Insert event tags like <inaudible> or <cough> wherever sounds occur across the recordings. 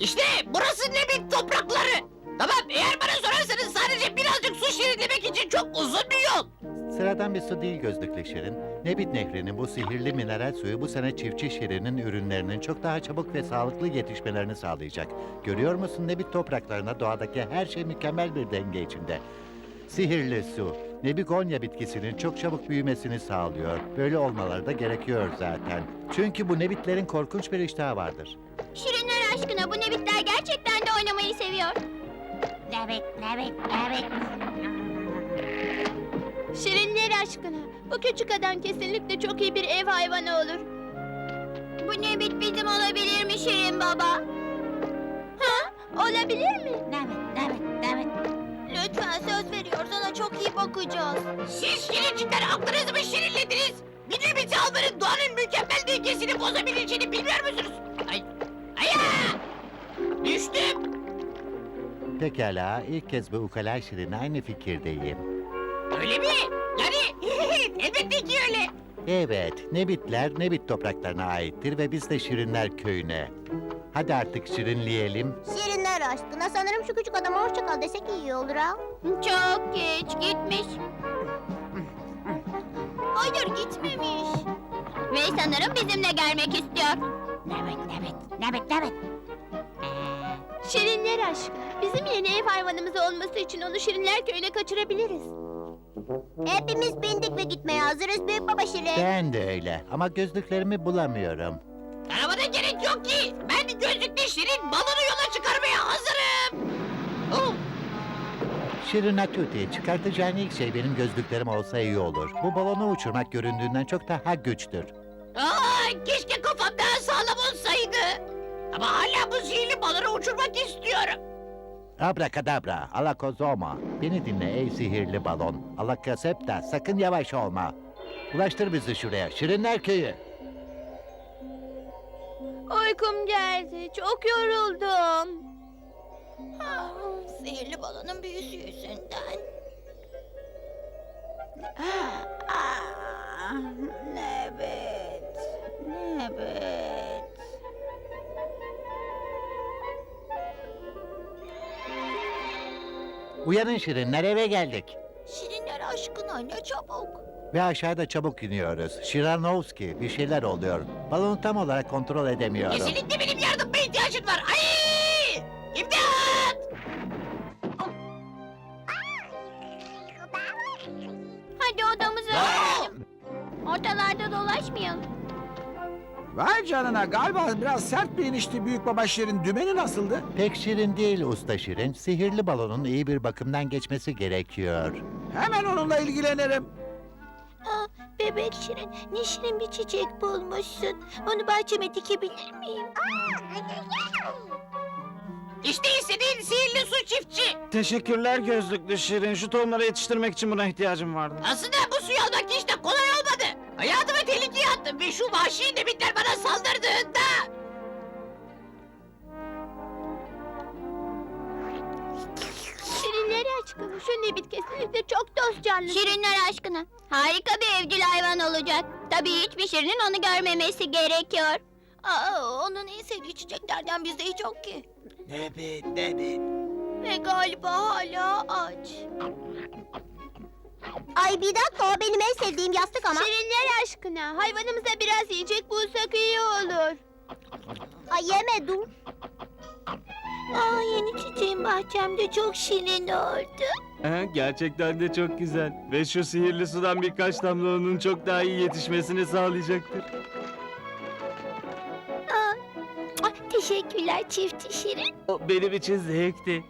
İşte burası Nebit toprakları. Tamam eğer bana sorarsanız sadece birazcık su şirinlemek için çok uzun bir yol. Sıradan bir su değil gözlüklü şirin. Nebit Nehri'nin bu sihirli mineral suyu bu sene çiftçi şirinin ürünlerinin çok daha çabuk ve sağlıklı yetişmelerini sağlayacak. Görüyor musun Nebit topraklarına doğadaki her şey mükemmel bir denge içinde. Sihirli su, Nebigonya bitkisinin çok çabuk büyümesini sağlıyor. Böyle olmaları da gerekiyor zaten. Çünkü bu nebitlerin korkunç bir iştahı vardır. Şirinler aşkına bu nebitler gerçekten de oynamayı seviyor. Evet, evet, evet. Şirinler aşkına bu küçük adam kesinlikle çok iyi bir ev hayvanı olur. Bu nebit bizim olabilir mi Şirin baba? Ha? Olabilir mi? Evet, evet, evet. Lütfen söz çok iyi bakacağız. Siz şirincikler aklınızı mı şirinlediniz? Bir nebiti almanın doğanın mükemmel dengesini bozabileceğini bilmiyor musunuz? Ay, ay ya! Düştüm. Pekala, ilk kez bu ukala şirinle aynı fikirdeyim. Öyle mi? Yani <laughs> elbette ki öyle. Evet, Nebitler Nebit topraklarına aittir ve biz de Şirinler köyüne. Hadi artık şirinleyelim. Şirinler aşkına sanırım şu küçük adama hoşça kal desek iyi olur ha. Çok geç Ve sanırım bizimle gelmek istiyor. Evet, evet, evet, evet. Şirinler aşkına. Bizim yeni ev hayvanımız olması için onu Şirinler köyüne kaçırabiliriz. Hepimiz bindik ve gitmeye hazırız büyük baba Şirin. Ben de öyle ama gözlüklerimi bulamıyorum. Aramana gerek yok ki. Ben gözlüklü şirin balonu yola çıkarmaya hazırım. Oh, Şirin Atuti, çıkartacağın ilk şey benim gözlüklerim olsa iyi olur. Bu balonu uçurmak göründüğünden çok daha güçtür. Aa, keşke kafam daha sağlam olsaydı. Ama hala bu sihirli balonu uçurmak istiyorum. Abrakadabra, alakozoma. Beni dinle ey sihirli balon. Alakasepta, sakın yavaş olma. Ulaştır bizi şuraya, Şirinler köyü. Uykum geldi. Çok yoruldum. sihirli balonun büyüsü yüzünden. Evet. Evet. Uyanın Şirinler, eve geldik. Şirinler aşkına ne çabuk. Ve aşağıda çabuk iniyoruz. Şiranovski, bir şeyler oluyor. Balonu tam olarak kontrol edemiyorum. Kesinlikle benim yardıma ihtiyacım var. Ay! İmdat! Hadi odamıza. Ortalarda dolaşmayalım. Vay canına galiba biraz sert bir inişti büyük baba Şirin. Dümeni nasıldı? Pek şirin değil usta şirin. Sihirli balonun iyi bir bakımdan geçmesi gerekiyor. Hemen onunla ilgilenirim. Aa, bebek Şirin, ne şirin bir çiçek bulmuşsun. Onu bahçeme dikebilir miyim? İşte istediğin sihirli su çiftçi. Teşekkürler gözlüklü Şirin. Şu tohumları yetiştirmek için buna ihtiyacım vardı. Aslında bu suyu almak hiç de kolay olmadı. Hayatımı attım ve şu vahşi nebitler bana saldırdığında... Şirinler aşkına, şu nebit kesinlikle çok dost canlısı. Şirinler aşkına, harika bir evcil hayvan olacak. Tabii hiçbir şirinin onu görmemesi gerekiyor. Aa, onun en sevdiği çiçeklerden bizde hiç yok ki. Nebit, nebit. Ve galiba hala aç. Ay bir dakika o benim en sevdiğim yastık ama. Şirinler aşkına hayvanımıza biraz yiyecek bulsak iyi olur. Ay yeme dur. Aa yeni çiçeğim bahçemde çok şirin oldu. He, gerçekten de çok güzel. Ve şu sihirli sudan birkaç damla onun çok daha iyi yetişmesini sağlayacaktır. Aa, ah, teşekkürler çift şirin. O benim için zevkti.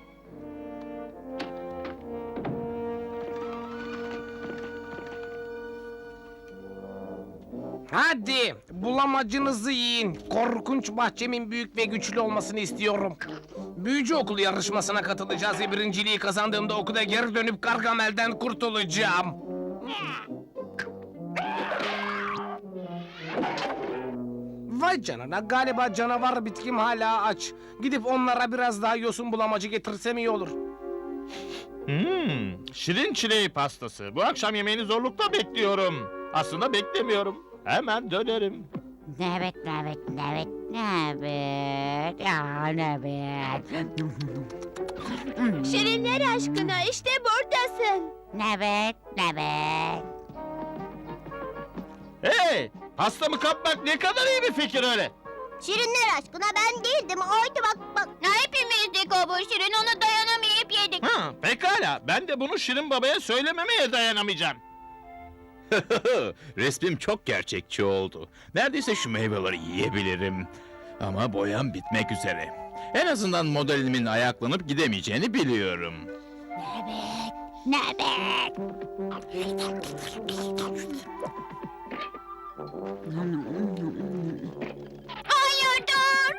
Hadi bulamacınızı yiyin. Korkunç bahçemin büyük ve güçlü olmasını istiyorum. Büyücü okulu yarışmasına katılacağız ve birinciliği kazandığımda okula geri dönüp Gargamel'den kurtulacağım. Vay canına galiba canavar bitkim hala aç. Gidip onlara biraz daha yosun bulamacı getirsem iyi olur. Hmm, şirin çileği pastası. Bu akşam yemeğini zorlukla bekliyorum. Aslında beklemiyorum. Hemen dönerim. Evet, evet, evet, evet, ya evet. Şirinler aşkına işte buradasın. Evet, evet. Hey! Pastamı kapmak ne kadar iyi bir fikir öyle. Şirinler aşkına ben değildim. Oydu bak bak. Hepimizdik o bu şirin. Onu dayanamayıp yedik. Ha, pekala. Ben de bunu Şirin Baba'ya söylememeye dayanamayacağım. <laughs> Resmim çok gerçekçi oldu. Neredeyse şu meyveleri yiyebilirim. Ama boyam bitmek üzere. En azından modelimin ayaklanıp gidemeyeceğini biliyorum. Evet, evet. Hayır dur.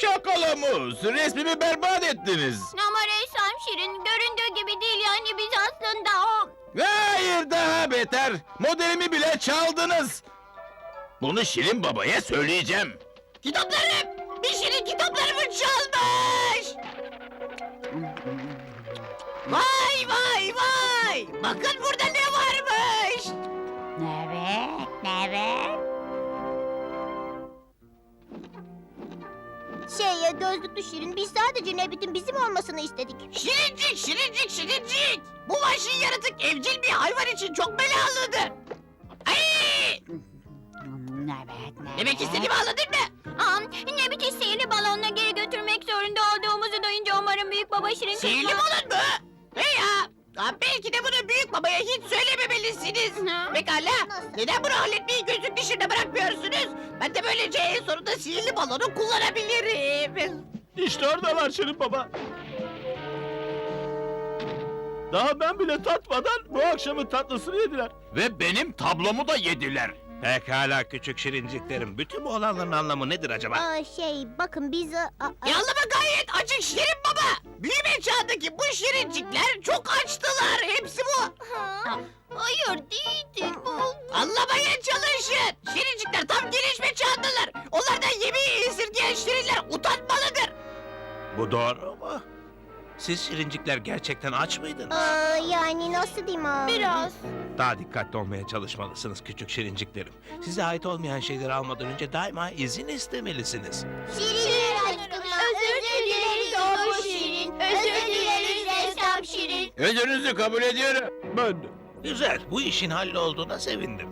Şakalamuz, resmimi berbat ettiniz. Ama ressam şirin. Göründüğü gibi değil yani biz aslında o. Hayır daha beter. Modelimi bile çaldınız. Bunu Şirin Baba'ya söyleyeceğim. Kitaplarım! Bir şirin kitaplarımı çalmış! Vay vay vay! Bakın burada ne varmış! Evet, evet. Ya gözlüklü şirin biz sadece Nebit'in bizim olmasını istedik. Şirincik, şirincik, şirincik! Bu vahşi yaratık evcil bir hayvan için çok belalıdır. Ay! Demek istediğimi anladın mı? Aa, Nebit'i sihirli balonla geri götürmek zorunda olduğumuzu duyunca umarım büyük baba şirin Sihirli balon mu? Hey ya! Aa, belki de bunu büyük babaya hiç söylememelisiniz. Hı. Pekala. Nasıl? Neden bunu halletmeyi gözün dışında bırakmıyorsunuz? Ben de böylece en sonunda sihirli balonu kullanabilirim. İşte oradalar Şirin Baba. Daha ben bile tatmadan bu akşamın tatlısını yediler. Ve benim tablomu da yediler. Pekala küçük şirinciklerim. Bütün bu olanların anlamı nedir acaba? Aa, şey bakın biz... a- a- Yanlama gayet açık Şirin Baba. Büyüme çağındaki bu şirincikler çok açtılar. Hepsi bu. Ha, Hayır değildi bu. Anlamaya çalışın. Şirincikler tam gelişme çağındalar. Onlardan yemeği esirgeyen şirinler utanmalıdır. Bu doğru mu? Siz şirincikler gerçekten aç mıydınız? Aa, yani nasıl diyeyim abi? Biraz. Daha dikkatli olmaya çalışmalısınız küçük şirinciklerim. Size ait olmayan şeyleri almadan önce daima izin istemelisiniz. Şirin aşkına özür dileriz o şirin. Özür dileriz ressam şirin. Özrünüzü kabul ediyorum. Ben de. Güzel, bu işin hallolduğuna sevindim.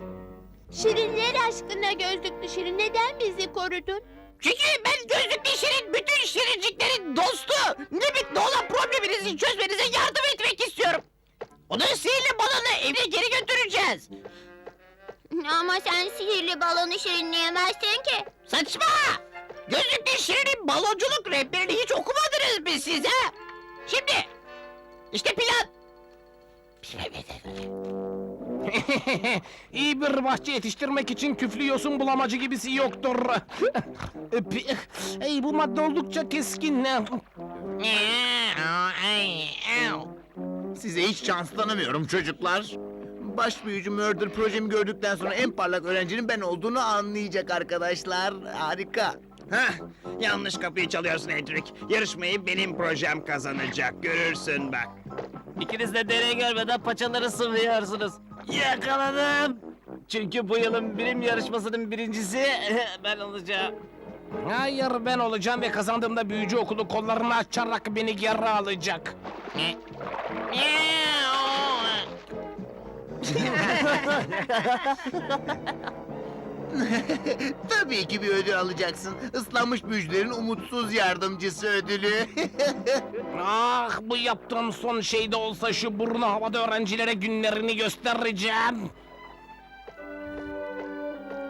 Şirinler aşkına gözlüklü şirin neden bizi korudun? Çünkü ben gözlüklü şirin bütün şirinciklerin dostu. Nimit'le olan probleminizi çözmenize yardım etmek istiyorum. Onu sihirli balonu evine geri götüreceğiz. Ama sen sihirli balonu şirinleyemezsin ki. Saçma! Gözlüklü şirinin balonculuk rehberini hiç okumadınız mı siz ha? Şimdi, işte plan. <laughs> İyi bir bahçe yetiştirmek için küflü yosun bulamacı gibisi yoktur. Ey bu madde oldukça keskin. Size hiç şans tanımıyorum çocuklar. Baş büyücü Murder projemi gördükten sonra en parlak öğrencinin ben olduğunu anlayacak arkadaşlar. Harika. Heh, yanlış kapıyı çalıyorsun Edric. Yarışmayı benim projem kazanacak. Görürsün bak. İkiniz de deneyi görmeden paçaları sıvıyorsunuz. Yakaladım. Çünkü bu yılın bilim yarışmasının birincisi <laughs> ben olacağım. Hayır ben olacağım ve kazandığımda büyücü okulu kollarını açarak beni geri alacak. <laughs> <laughs> Tabii ki bir ödül alacaksın. Islanmış büyücülerin umutsuz yardımcısı ödülü. <laughs> Ah bu yaptığım son şey de olsa şu burnu havada öğrencilere günlerini göstereceğim.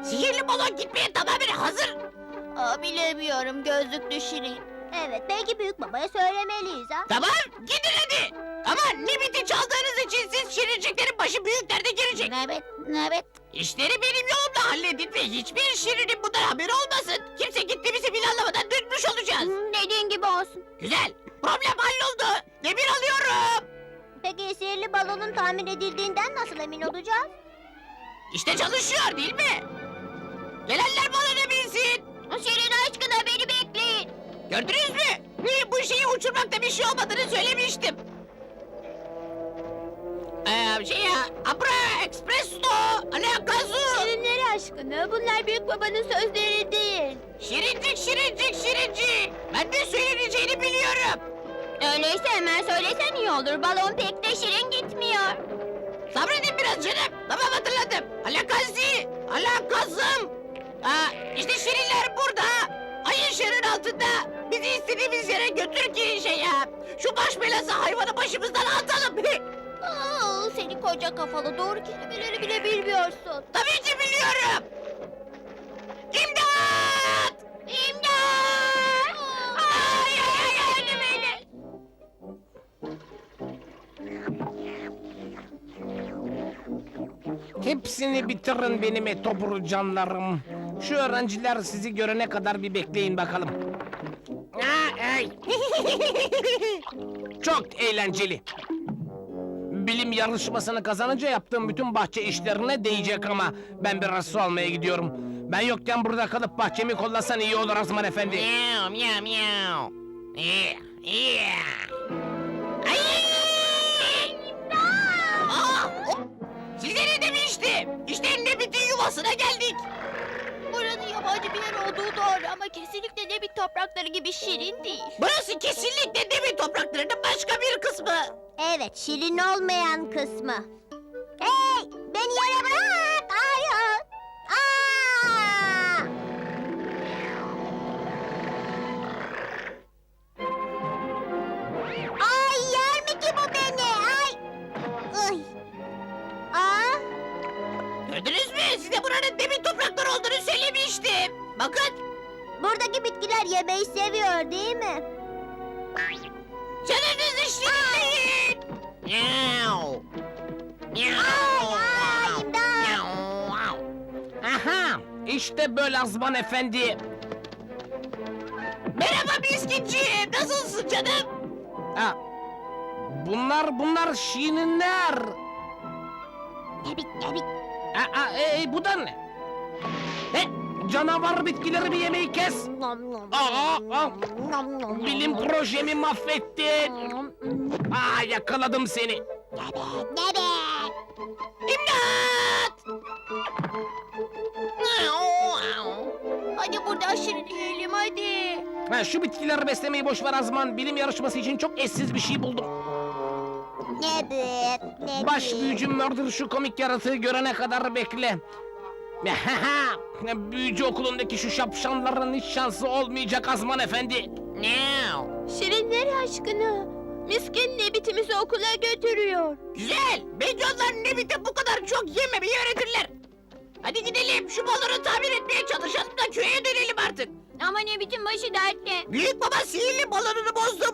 Sihirli balon gitmeye tamamen hazır. Aa, bilemiyorum gözlüklü şirin. Evet belki büyük babaya söylemeliyiz ha. Tamam, gidin hadi. Ama Nimit'i çaldığınız için siz şirinciklerin başı büyük derde girecek. Evet, evet. İşleri benim yolumda halledin ve hiçbir şirinin bundan haberi olmasın. Kimse gittiğimizi bile anlamadan dönmüş olacağız. Dediğin gibi olsun. Güzel, problem halloldu. Demir alıyorum. Peki sihirli balonun tamir edildiğinden nasıl emin olacağız? İşte çalışıyor değil mi? Gelenler balona binsin. Şirin aşkına beni. Gördünüz mü? Ee, Bu şeyi uçurmakta bir şey olmadığını söylemiştim. Ee, şey ya, Abra, Espresso, Alakazu. Şirinler aşkına? Bunlar büyük babanın sözleri değil. Şirincik şirincik şirincik. Ben ne söyleneceğini biliyorum. Öyleyse hemen söylesen iyi olur. Balon pek de şirin gitmiyor. Sabredin biraz canım. Tamam hatırladım. Alakası. Alakasım. Aa, işte şirinler burada. Ayın şerrin altında. Bizi istediğimiz yere götür ki şey ya. Şu baş belası hayvanı başımızdan atalım. Aa, seni koca kafalı doğru kelimeleri bile bilmiyorsun. Tabii ki biliyorum. İmdat! İmdat! Hepsini bitirin benim etobur canlarım. Şu öğrenciler sizi görene kadar bir bekleyin bakalım. Aa, ay. <laughs> Çok eğlenceli. Bilim yarışmasını kazanınca yaptığım bütün bahçe işlerine değecek ama ben biraz su almaya gidiyorum. Ben yokken burada kalıp bahçemi kollasan iyi olur Azman Efendi. Miau miau miau. Yeah, yeah. İşte Nebit'in yuvasına geldik. Buranın yabancı bir yer olduğu doğru ama kesinlikle ne bir toprakları gibi şirin değil. Burası kesinlikle Nebit topraklarının başka bir kısmı. Evet, şirin olmayan kısmı. Gördünüz mü? Size buranın Nebit toprakları olduğunu söylemiştim. Bakın. Buradaki bitkiler yemeği seviyor değil mi? Canınızı şirinleyin. Miau. Miau. Ay, imdat! Miau. Aha, işte böyle Azman Efendi. Merhaba biskitçi. Nasılsın canım? Ha, bunlar bunlar şirinler. Nebit, nebit. Aa, e, bu da ne? E, canavar bitkileri bir yemeği kes. Nom nom. Aa, aa, Nom nom. bilim projemi mahvettin. Aa, yakaladım seni. Nebet, nebet. İmdat! Hadi buradan şirin yiyelim hadi. Ha, şu bitkileri beslemeyi boş ver Azman. Bilim yarışması için çok eşsiz bir şey buldum. Nebet, nebet. Baş büyücü Murder şu komik yaratığı görene kadar bekle. <laughs> büyücü okulundaki şu şapşanların hiç şansı olmayacak Azman Efendi. Şirinler aşkına. Miskin nebitimizi okula götürüyor. Güzel. Bence onlar Nebit'e bu kadar çok yememeyi öğretirler. Hadi gidelim. Şu balonu tamir etmeye çalışalım da köye dönelim artık. Ama nebitin başı dertte. Büyük baba sihirli balonunu bozduğumuzu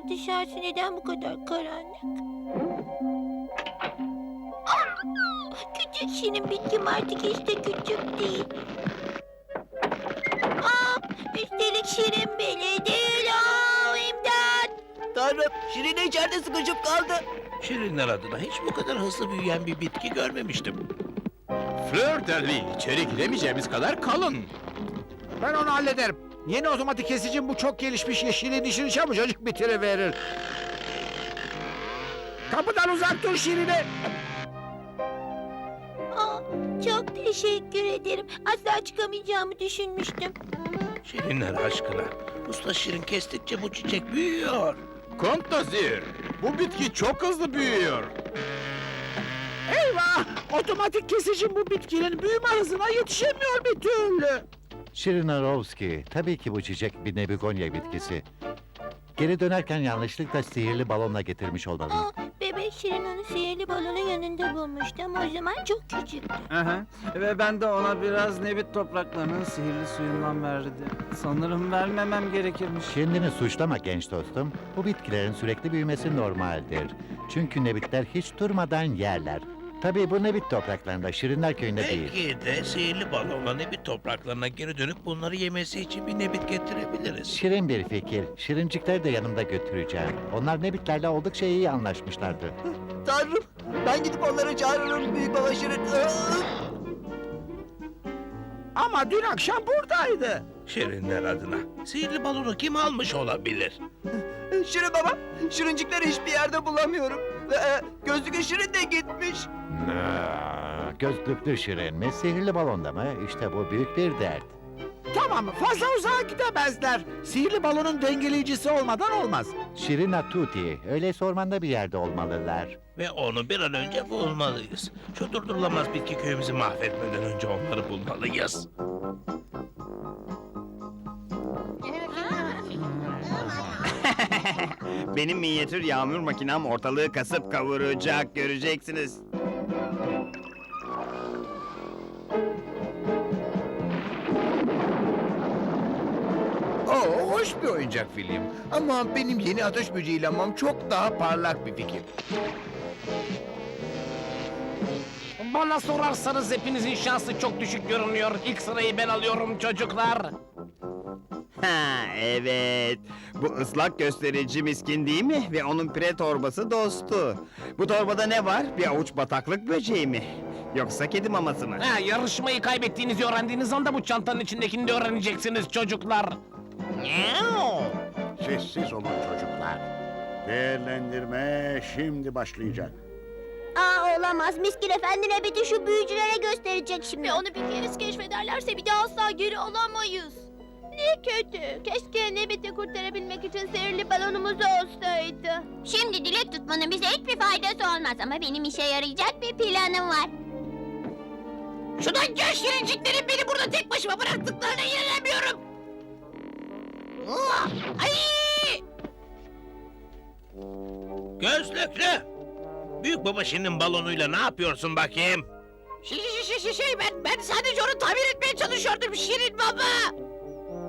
sabah dışarısı neden bu kadar karanlık? Aa, küçük şirin bitkim artık hiç de küçük değil. Aa, üstelik şirin bile değil. Aa, imdat! Tanrım Şirine içeride sıkışıp kaldı. Şirinler adına hiç bu kadar hızlı büyüyen bir bitki görmemiştim. Fleur de lis, içeri giremeyeceğimiz kadar kalın. Ben onu hallederim. Yeni otomatik kesicim bu çok gelişmiş yeşilin işini çabucacık bitiriverir. Kapıdan uzak dur Şirine. Aa, çok teşekkür ederim. Asla çıkamayacağımı düşünmüştüm. Şirinler aşkına. Usta Şirin kestikçe bu çiçek büyüyor. Kont Nazir, bu bitki çok hızlı büyüyor. Eyvah! Otomatik kesicim bu bitkinin büyüme hızına yetişemiyor bir türlü. Şirinarovski, tabii ki bu çiçek bir nebigonya bitkisi. Geri dönerken yanlışlıkla sihirli balonla getirmiş olmalıyım. Aa, bebek Şirin onu sihirli balonun yanında bulmuştu ama o zaman çok küçüktü. Aha. Ve ben de ona biraz nebit topraklarının sihirli suyundan verdim. Sanırım vermemem gerekirmiş. Kendini suçlama genç dostum. Bu bitkilerin sürekli büyümesi normaldir. Çünkü nebitler hiç durmadan yerler. Tabii bu Nebit topraklarında, Şirinler köyünde değil. Belki de sihirli balonla nebit topraklarına geri dönüp bunları yemesi için bir nebit getirebiliriz. Şirin bir fikir. Şirincikleri de yanımda götüreceğim. Onlar Nebitlerle oldukça iyi anlaşmışlardı. <laughs> Tanrım ben gidip onları çağırırım büyük baba Şirin. <laughs> Ama dün akşam buradaydı. Şirinler adına. Sihirli balonu kim almış olabilir? Şirin baba Şirincikleri hiçbir yerde bulamıyorum. Ve e, gözlüklü Şirin de gitmiş. Aa, Gözlüklü Şirin mi, sihirli balonda mı? İşte bu büyük bir dert. Tamam fazla uzağa gidemezler. Sihirli balonun dengeleyicisi olmadan olmaz. Şirina Tuti, öyleyse ormanda bir yerde olmalılar. Ve onu bir an önce bulmalıyız. Şu durdurulamaz bitki köyümüzü mahvetmeden önce onları bulmalıyız. <laughs> Benim minyatür yağmur makinem ortalığı kasıp kavuracak göreceksiniz. Hoş bir oyuncak film. Ama benim yeni ateş böceği lambam çok daha parlak bir fikir. Bana sorarsanız hepinizin şansı çok düşük görünüyor. İlk sırayı ben alıyorum çocuklar. Ha evet. Bu ıslak gösterici miskin değil mi? Ve onun pire torbası dostu. Bu torbada ne var? Bir avuç bataklık böceği mi? Yoksa kedi maması mı? Ha, yarışmayı kaybettiğinizi öğrendiğiniz anda bu çantanın içindekini de öğreneceksiniz çocuklar. Sessiz olun çocuklar. Değerlendirme şimdi başlayacak. Aa olamaz. Miskin efendi Nebit'i şu büyücülere gösterecek şimdi. Ve onu bir kez keşfederlerse bir daha asla geri alamayız. Ne kötü. Keşke Nebit'i kurtarabilmek için sihirli balonumuz olsaydı. Şimdi dilek tutmanın bize hiçbir faydası olmaz ama benim işe yarayacak bir planım var. Şuradan gel Şirinciklerin beni burada tek başıma bıraktıklarına inanamıyorum. Ay! Gözlüklü! Büyük baba Şirin'in balonuyla ne yapıyorsun bakayım? Şey, şey, şey, şey, şey, ben, ben sadece onu tamir etmeye çalışıyordum Şirin baba.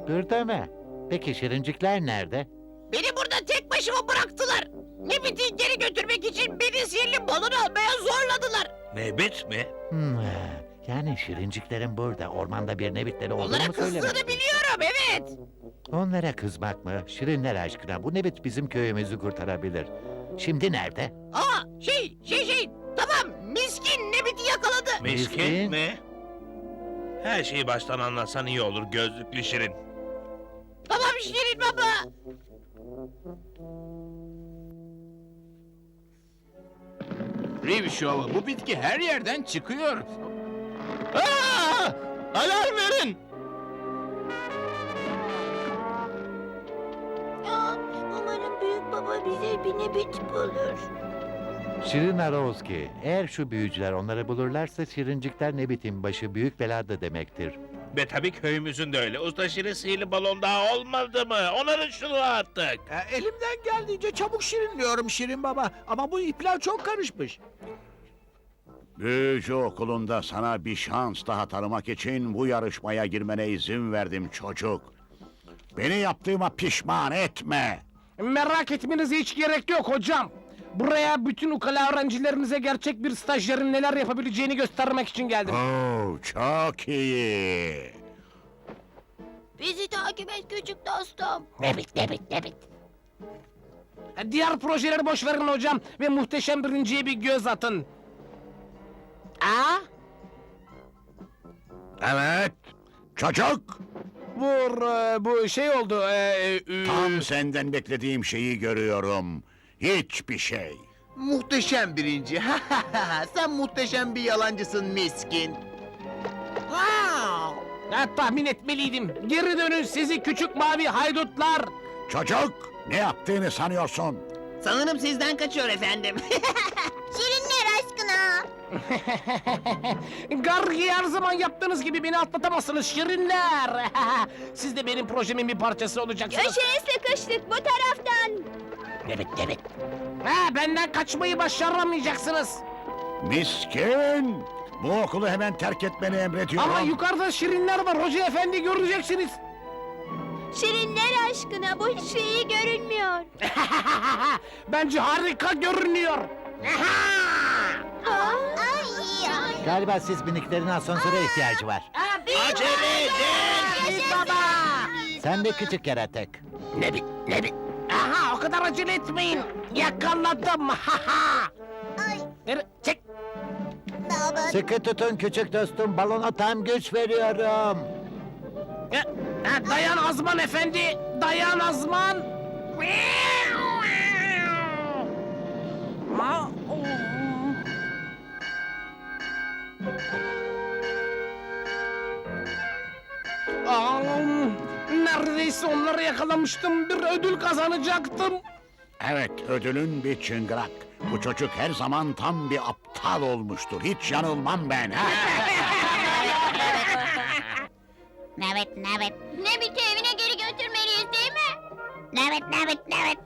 Burada mı? Peki Şirincikler nerede? Beni burada tek başıma bıraktılar. Nebit'i geri götürmek için beni sihirli balonu almaya zorladılar. Nebit mi? Hmm, yani Şirinciklerin burada, ormanda bir Nebitleri olduğunu Onlara mu söylemek? kızdığını biliyorum evet. Onlara kızmak mı? Şirinler aşkına bu Nebit bizim köyümüzü kurtarabilir. Şimdi nerede? Aa şey şey şey tamam miskin Nebit'i yakaladı. Miskin Miskin? mi? Her şeyi baştan anlatsan iyi olur gözlüklü Şirin. Tamam Şirin baba. Rivşov, bu bitki her yerden çıkıyor. Aa! Alarm verin! Aa, umarım büyük baba bize bir Nebit bulur. Şirin Arovski, eğer şu büyücüler onları bulurlarsa Şirincikler Nebit'in başı büyük belada demektir. Ve tabii köyümüzün de öyle. Usta Şirin sihirli balon daha olmadı mı? Onarın şunu artık. E, elimden geldiğince çabuk şirinliyorum Şirin baba. Ama bu ipler çok karışmış. Büyücü okulunda sana bir şans daha tanımak için bu yarışmaya girmene izin verdim çocuk. Beni yaptığıma pişman etme. Merak etmenize hiç gerek yok hocam. Buraya bütün ukala öğrencilerinize gerçek bir stajyerin neler yapabileceğini göstermek için geldim. Oo, çok iyi. Bizi takip et küçük dostum. Nebit Nebit Nebit. Diğer projeleri boş verin hocam ve muhteşem birinciye bir göz atın. Aa, Evet, çocuk. bu e, bu şey oldu. e, e, Tam senden beklediğim şeyi görüyorum. Hiçbir şey. Muhteşem birinci. <laughs> Sen muhteşem bir yalancısın miskin. Wow. Ha, tahmin etmeliydim. Geri dönün sizi küçük mavi haydutlar. Çocuk, ne yaptığını sanıyorsun? Sanırım sizden kaçıyor efendim. <laughs> Şirinler aşkına. <laughs> Gargi her zaman yaptığınız gibi beni atlatamazsınız şirinler. <laughs> Siz de benim projemin bir parçası olacaksınız. Köşeye sıkıştık bu taraftan. Nebit Nebit. Ha, benden kaçmayı başaramayacaksınız. Miskin! Bu okulu hemen terk etmeni emrediyorum. Ama yukarıda şirinler var hoca efendi göreceksiniz. Şirinler aşkına bu hiç iyi görünmüyor. <laughs> Bence harika görünüyor. Galiba siz miniklerin asansöre ihtiyacı var. Acele edin. Sen de küçük yaratık. Ne bi, ne bi? Aha o kadar acele etmeyin. Yakaladım. Ha ha. Ver, çek. Sıkı tutun küçük dostum. Balona tam güç veriyorum. Ha, ha, dayan Azman efendi. Dayan Azman. Ha, Aa, neredeyse onları yakalamıştım. Bir ödül kazanacaktım. Evet, ödülün bir çıngırak. Bu çocuk her zaman tam bir aptal olmuştur. Hiç yanılmam ben. Ha? <laughs> Evet, evet. Nebit'i evine geri götürmeliyiz değil mi? Evet, evet, evet.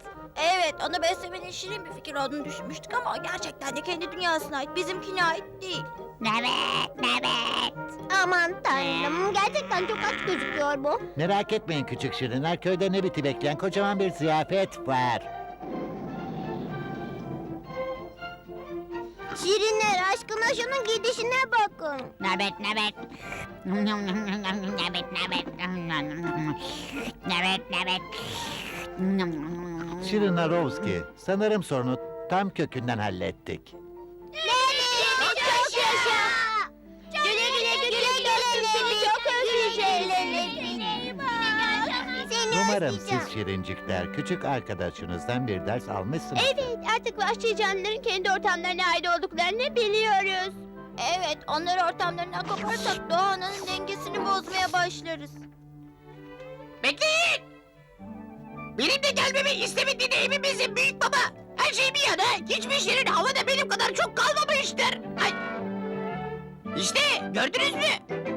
Evet, onu beslemenin şirin bir fikir olduğunu düşünmüştük ama gerçekten de kendi dünyasına ait, bizimkine ait değil. Evet, evet. Aman tanrım, gerçekten çok aç gözüküyor bu. Merak etmeyin küçük şirinler. Köyde Nebit'i bekleyen kocaman bir ziyafet var. Şirinler aşkına şunun gidişine bakın. Evet, evet. Evet, evet. Evet, evet. Şirinarovski, sanırım sorunu tam kökünden hallettik. Çok yaşa. Güle güle güle güle seni çok özleyeceğiz. Seni Umarım siz şirincikler küçük arkadaşınızdan bir ders almışsınız. Evet, artık vahşi canlıların kendi ortamlarına ait olduklarını biliyoruz. Evet, onları ortamlarından koparsak doğanın dengesini bozmaya başlarız. Bekleyin. Benim de gelmemi istemediğini hepimizin büyük baba. Her şey bir yana hiçbir şirin havada benim kadar çok kalmamıştır. Ay. İşte gördünüz mü?